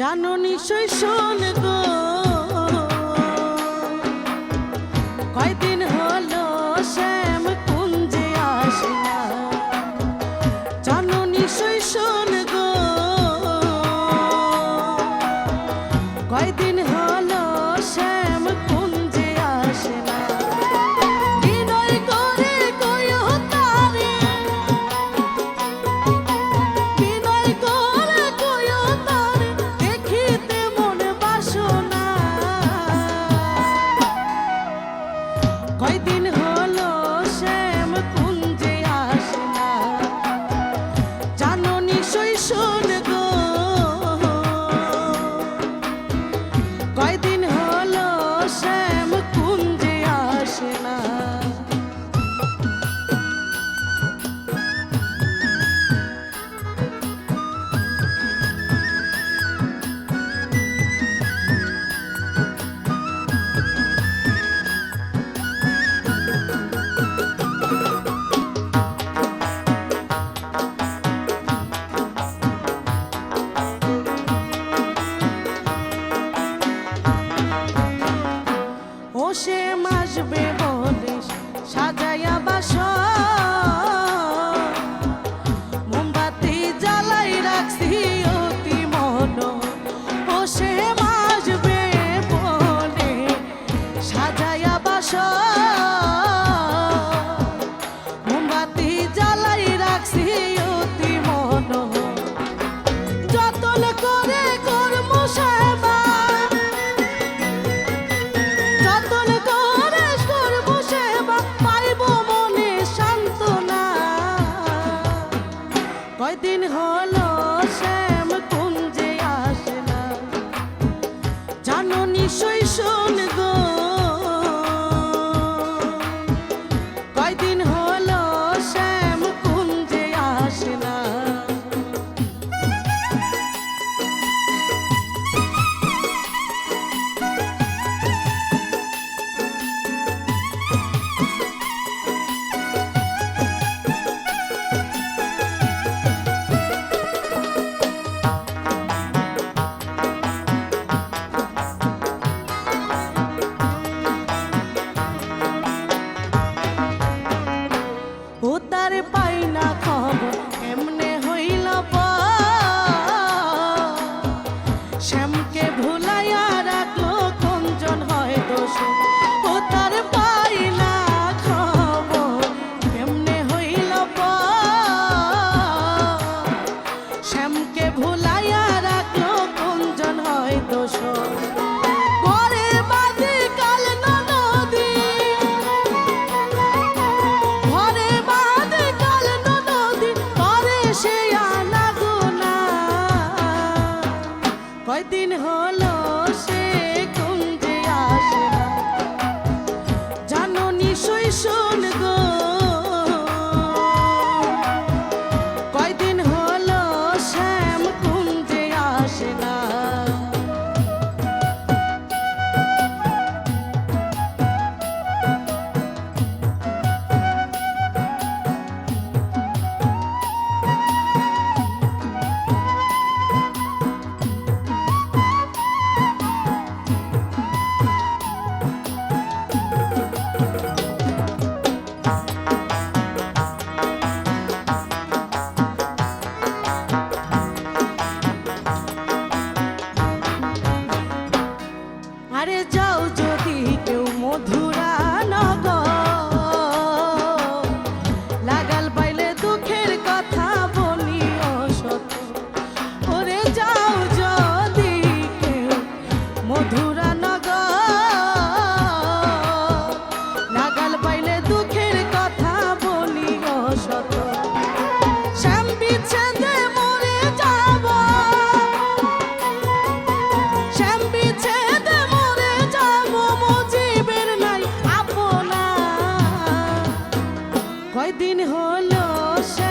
জানো নিশ্চয় শোন গো কয়দিন হলো শ্যাম কুঞ্জে আসে জানো নিশ্চয় শোন গো কয়দিন হলো কয়দিন হলো সে কুঞ্জে আসে না। জানো নিশই শোন গো। কয়দিন হলো সে যাও যদি কয়দিন হলো সে